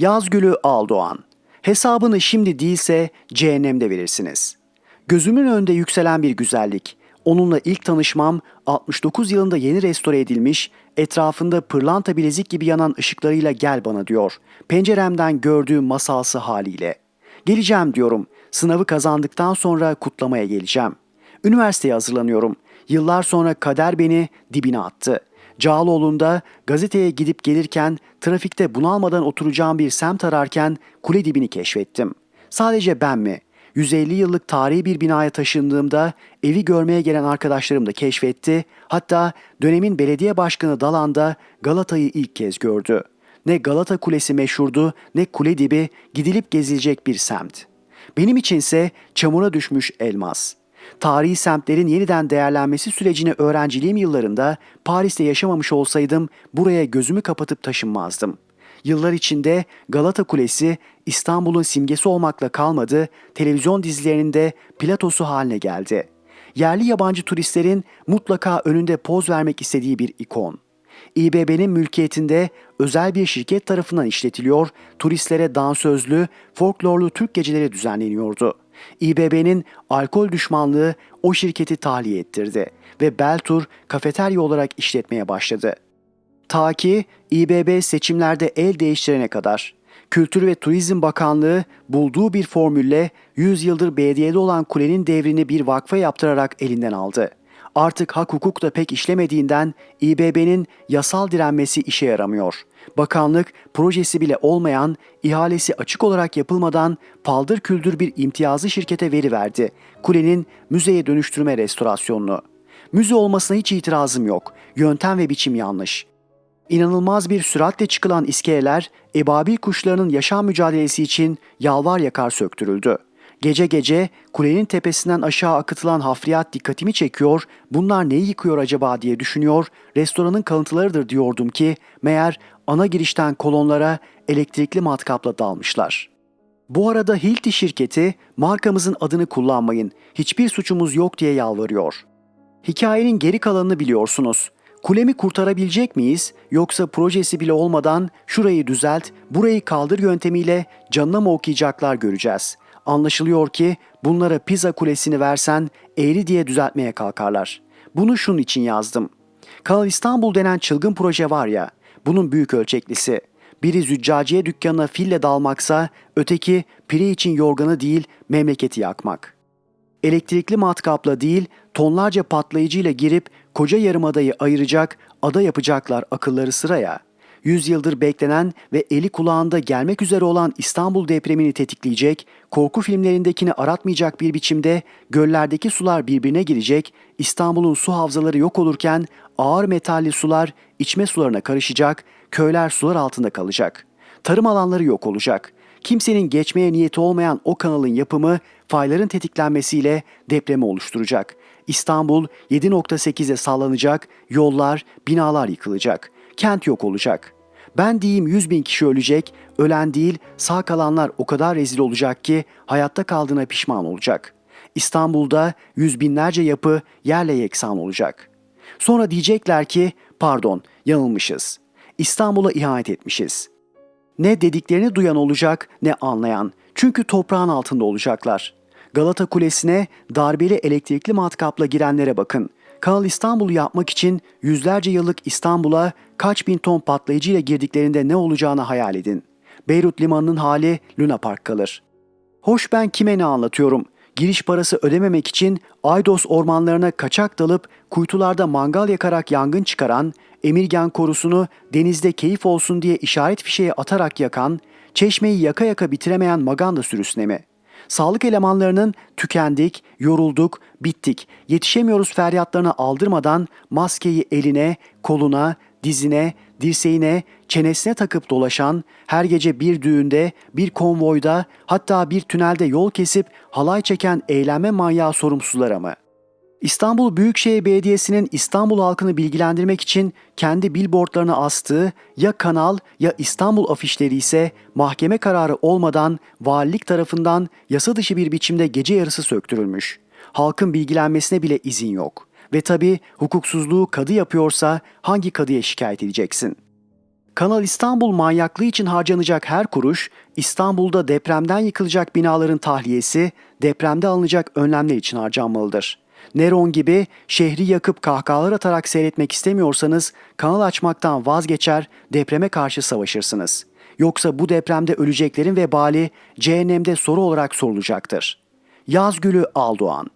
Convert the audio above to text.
Yazgülü Aldoğan. Hesabını şimdi değilse cehennemde verirsiniz. Gözümün önünde yükselen bir güzellik. Onunla ilk tanışmam 69 yılında yeni restore edilmiş, etrafında pırlanta bilezik gibi yanan ışıklarıyla gel bana diyor. Penceremden gördüğüm masalsı haliyle. Geleceğim diyorum. Sınavı kazandıktan sonra kutlamaya geleceğim. Üniversiteye hazırlanıyorum. Yıllar sonra kader beni dibine attı. Cağaloğlu'nda gazeteye gidip gelirken trafikte bunalmadan oturacağım bir semt ararken kule dibini keşfettim. Sadece ben mi? 150 yıllık tarihi bir binaya taşındığımda evi görmeye gelen arkadaşlarım da keşfetti. Hatta dönemin belediye başkanı Dalan da Galata'yı ilk kez gördü. Ne Galata Kulesi meşhurdu ne kule dibi gidilip gezilecek bir semt. Benim içinse çamura düşmüş elmas. Tarihi semtlerin yeniden değerlenmesi sürecini öğrenciliğim yıllarında Paris'te yaşamamış olsaydım buraya gözümü kapatıp taşınmazdım. Yıllar içinde Galata Kulesi İstanbul'un simgesi olmakla kalmadı, televizyon dizilerinin de platosu haline geldi. Yerli yabancı turistlerin mutlaka önünde poz vermek istediği bir ikon. İBB'nin mülkiyetinde özel bir şirket tarafından işletiliyor, turistlere dansözlü, folklorlu Türk geceleri düzenleniyordu. İBB'nin alkol düşmanlığı o şirketi tahliye ettirdi ve Beltur kafeterya olarak işletmeye başladı. Ta ki İBB seçimlerde el değiştirene kadar. Kültür ve Turizm Bakanlığı bulduğu bir formülle 100 yıldır belediyede olan kulenin devrini bir vakfa yaptırarak elinden aldı. Artık hak hukuk da pek işlemediğinden İBB'nin yasal direnmesi işe yaramıyor. Bakanlık projesi bile olmayan, ihalesi açık olarak yapılmadan paldır küldür bir imtiyazlı şirkete veriverdi. Kulenin müzeye dönüştürme restorasyonunu. Müze olmasına hiç itirazım yok. Yöntem ve biçim yanlış. İnanılmaz bir süratle çıkılan iskeleler ebabil kuşlarının yaşam mücadelesi için yalvar yakar söktürüldü. Gece gece kulenin tepesinden aşağı akıtılan hafriyat dikkatimi çekiyor, bunlar neyi yıkıyor acaba diye düşünüyor, restoranın kalıntılarıdır diyordum ki meğer ana girişten kolonlara elektrikli matkapla dalmışlar. Bu arada Hilti şirketi markamızın adını kullanmayın, hiçbir suçumuz yok diye yalvarıyor. Hikayenin geri kalanını biliyorsunuz. Kulemi kurtarabilecek miyiz yoksa projesi bile olmadan şurayı düzelt, burayı kaldır yöntemiyle canına mı okuyacaklar göreceğiz. Anlaşılıyor ki bunlara pizza kulesini versen eğri diye düzeltmeye kalkarlar. Bunu şunun için yazdım. Kanal İstanbul denen çılgın proje var ya, bunun büyük ölçeklisi. Biri züccaciye dükkanına fille dalmaksa, öteki pire için yorganı değil memleketi yakmak.'' elektrikli matkapla değil tonlarca patlayıcıyla girip koca yarımadayı ayıracak ada yapacaklar akılları sıraya. Yüz yıldır beklenen ve eli kulağında gelmek üzere olan İstanbul depremini tetikleyecek, korku filmlerindekini aratmayacak bir biçimde göllerdeki sular birbirine girecek, İstanbul'un su havzaları yok olurken ağır metalli sular içme sularına karışacak, köyler sular altında kalacak. Tarım alanları yok olacak.'' kimsenin geçmeye niyeti olmayan o kanalın yapımı fayların tetiklenmesiyle depremi oluşturacak. İstanbul 7.8'e sallanacak, yollar, binalar yıkılacak, kent yok olacak. Ben diyeyim 100 bin kişi ölecek, ölen değil sağ kalanlar o kadar rezil olacak ki hayatta kaldığına pişman olacak. İstanbul'da yüz binlerce yapı yerle yeksan olacak. Sonra diyecekler ki pardon yanılmışız. İstanbul'a ihanet etmişiz. Ne dediklerini duyan olacak ne anlayan. Çünkü toprağın altında olacaklar. Galata Kulesi'ne darbeli elektrikli matkapla girenlere bakın. Kanal İstanbul'u yapmak için yüzlerce yıllık İstanbul'a kaç bin ton patlayıcıyla girdiklerinde ne olacağını hayal edin. Beyrut limanının hali Luna Park kalır. Hoş ben kime ne anlatıyorum? Giriş parası ödememek için Aydos ormanlarına kaçak dalıp kuytularda mangal yakarak yangın çıkaran, Emirgan korusunu denizde keyif olsun diye işaret fişeği atarak yakan, çeşmeyi yaka yaka bitiremeyen maganda sürüsüne mi? Sağlık elemanlarının tükendik, yorulduk, bittik, yetişemiyoruz feryatlarını aldırmadan maskeyi eline, koluna, dizine, dirseğine, çenesine takıp dolaşan, her gece bir düğünde, bir konvoyda, hatta bir tünelde yol kesip halay çeken eğlenme manyağı sorumsuzlara mı? İstanbul Büyükşehir Belediyesi'nin İstanbul halkını bilgilendirmek için kendi billboardlarına astığı ya kanal ya İstanbul afişleri ise mahkeme kararı olmadan valilik tarafından yasa dışı bir biçimde gece yarısı söktürülmüş. Halkın bilgilenmesine bile izin yok. Ve tabi hukuksuzluğu kadı yapıyorsa hangi kadıya şikayet edeceksin? Kanal İstanbul manyaklığı için harcanacak her kuruş, İstanbul'da depremden yıkılacak binaların tahliyesi, depremde alınacak önlemler için harcanmalıdır. Neron gibi şehri yakıp kahkahalar atarak seyretmek istemiyorsanız kanal açmaktan vazgeçer, depreme karşı savaşırsınız. Yoksa bu depremde öleceklerin vebali cehennemde soru olarak sorulacaktır. Yazgülü Aldoğan